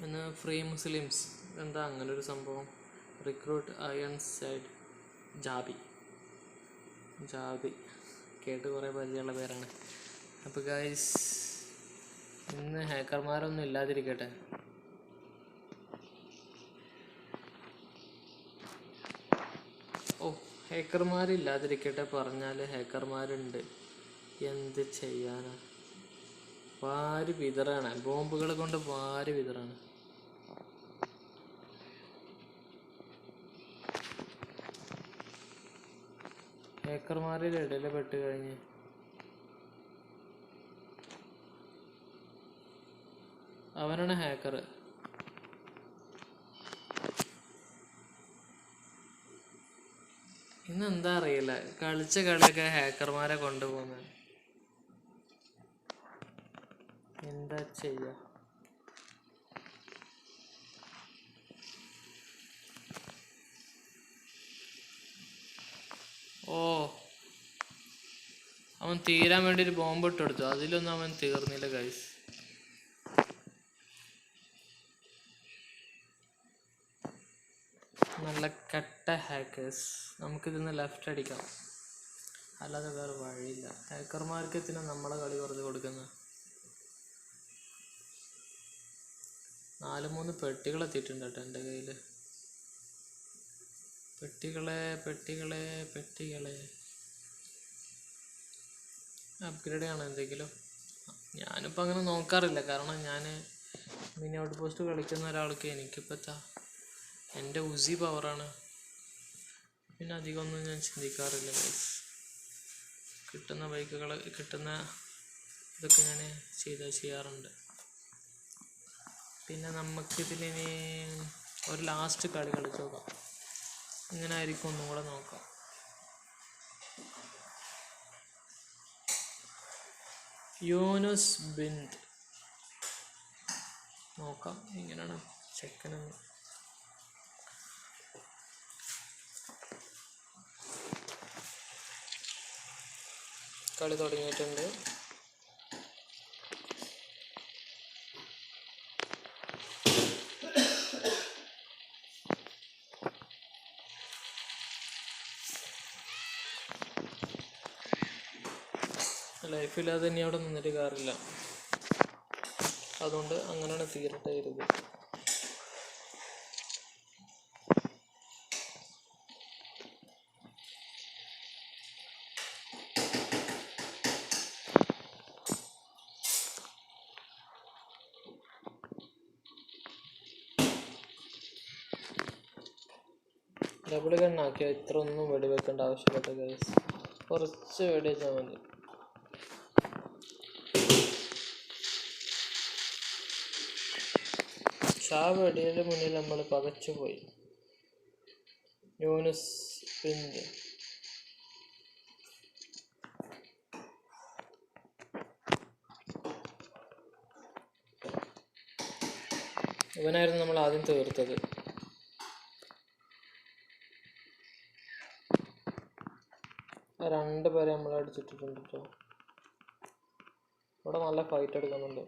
പിന്നെ free Muslims എന്താ അങ്ങനെ ഒരു സംഭവം? റിക്രൂട്ട് അയൺ സൈഡ് ജാബി. ജാബി. കേട്ട് കുറേ പരിചയമുള്ള പേരാണ്. അപ്പോൾ ഗൈസ് ഇന്ന് ഹാക്കർമാരൊന്നും ഇല്ലാതിരിക്കട്ടെ. ഓ ഹാക്കർമാരില്ലാതിരിക്കട്ടെ പറഞ്ഞാൽ ഹാക്കർമാരുണ്ട് എന്ത് ചെയ്യാനാ? വാരി വിതറാണ്. ബോംബുകൾ കൊണ്ട് വാരി വിതറാണ്. ഹേക്കർമാരിൽ ഇടയിൽ പെട്ട് കഴിഞ്ഞ്. അവനാണ് ഹാക്കർ ഇന്ന് എന്താ അറിയില്ല. കളിച്ച കളിയൊക്കെ ഹാക്കർമാരെ കൊണ്ടുപോകുന്നത്. എന്താ ചെയ്യുക ഓ. അവൻ തീരാൻ വേണ്ടി ഒരു ബോംബ് കൊടുത്തു. അതിലൊന്നും അവൻ തീർന്നില്ല ഗൈസ് നല്ല കട്ട ഹാക്കേഴ്സ് നമുക്കിതിന്ന് ലെഫ്റ്റ് അടിക്കാം. അല്ലാതെ വേറെ വഴിയില്ല. ഹാക്കർമാർക്ക് ഇതിന് നമ്മളെ കളി പറഞ്ഞു കൊടുക്കുന്നത് നാല് മൂന്ന് പെട്ടികൾ എത്തിയിട്ടുണ്ട് കേട്ടോ എന്റെ കയ്യിൽ പെട്ടികളെ പെട്ടികളെ പെട്ടികളെ. അപ്ഗ്രേഡ് ചെയ്യണം എന്തെങ്കിലും? ഞാനിപ്പോൾ അങ്ങനെ നോക്കാറില്ല. കാരണം ഞാൻ മിനി ഔട്ട് പോസ്റ്റ് കളിക്കുന്ന ഒരാൾക്ക് എനിക്കിപ്പോൾ എത്താ എന്റെ ഉസി പവറാണ് പിന്നെ അധികമൊന്നും ഞാൻ ചിന്തിക്കാറില്ല കിട്ടുന്ന ബൈക്കുകൾ കിട്ടുന്ന ഇതൊക്കെ ഞാൻ ചെയ്ത് ചെയ്യാറുണ്ട്. പിന്നെ നമുക്കിതിലിനി ഒരു ലാസ്റ്റ് കളി കളിച്ച് നോക്കാം. ഇങ്ങനെ ആയിരിക്കും ഒന്നും കൂടെ നോക്കാം. യൂനുസ് ബിന്ദ്. നോക്കാം ഇങ്ങനെയാണ് ചെക്കനെന്ന്. കളി തുടങ്ങിയിട്ടുണ്ട്. ലൈഫില്ലാതെ ഇനി അവിടെ നിന്നിട്ട് കാറില്ല. അതുകൊണ്ട് അങ്ങനെയാണ് തീരട്ടെ ഇരുത് ഡബിൾ ഗണ്ണാക്കിയാൽ ഇത്ര ഒന്നും വെടിവെക്കേണ്ട ആവശ്യമില്ല ഗൈസ് കുറച്ച് വെടിവെച്ചാൽ മതി. ഷാ വെടിയുടെ മുന്നിൽ നമ്മൾ പകച്ചുപോയി യൂനുസ് പിന്ത് ഇവനായിരുന്നു നമ്മൾ ആദ്യം തീർത്തത്. രണ്ട് പേരെ നമ്മൾ അടിച്ചിട്ടിട്ടുണ്ട് കേട്ടോ ഇവിടെ നല്ല ഫൈറ്റ് എടുക്കുന്നുണ്ട്.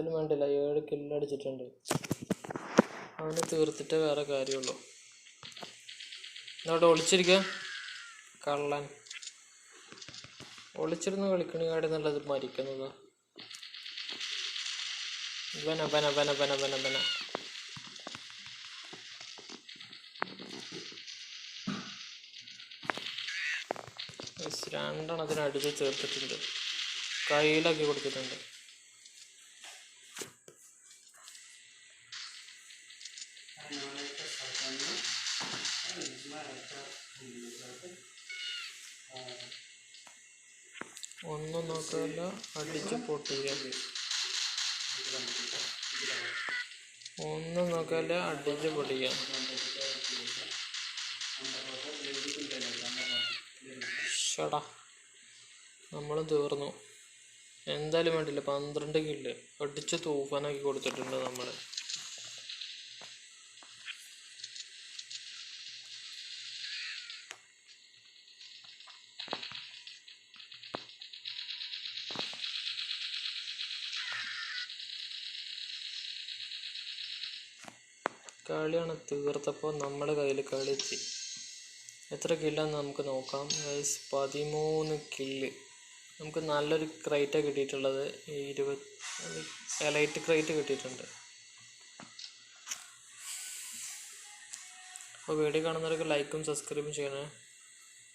എന്തായാലും വേണ്ടില്ല ഏഴ് കില്ലടിച്ചിട്ടുണ്ട് അവന് തീർത്തിട്ടേ വേറെ കാര്യമുള്ളൂ. എന്നോട്ട് ഒളിച്ചിരിക്ക? കള്ളൻ. ഒളിച്ചിരുന്ന് കളിക്കണേക്കാട് നല്ലത് മരിക്കുന്നത്. ബന ബന ബന ബന ബന ബന രണ്ടെണ്ണത്തിന് അടിച്ച് ചേർത്തിട്ടുണ്ട്. കയ്യിലാക്കി കൊടുത്തിട്ടുണ്ട്. ഒന്നും നോക്കാല്ല അടിച്ച് പൊട്ടിക്കുക ഒന്നും നോക്കാല്ല അടിച്ച് പൊട്ടിക്കുക ഷടാ. നമ്മൾ തീർന്നു. എന്തായാലും വേണ്ടില്ല. പന്ത്രണ്ട് കില്ല് അടിച്ച് തൂഫാനാക്കി കൊടുത്തിട്ടുണ്ട് നമ്മൾ കളിയാണ് തീർത്തപ്പോൾ നമ്മുടെ കയ്യിൽ കളി എത്തി. എത്ര കില്ലാന്ന് നമുക്ക് നോക്കാം. പതിമൂന്ന് കില്ല് നമുക്ക് നല്ലൊരു ക്രൈറ്റാണ് കിട്ടിയിട്ടുള്ളത്. ഇരുപത് എലൈറ്റ് ക്രൈറ്റ് കിട്ടിയിട്ടുണ്ട്. അപ്പോൾ വീഡിയോ കാണുന്നവർക്ക് ലൈക്കും സബ്സ്ക്രൈബും ചെയ്യണേ.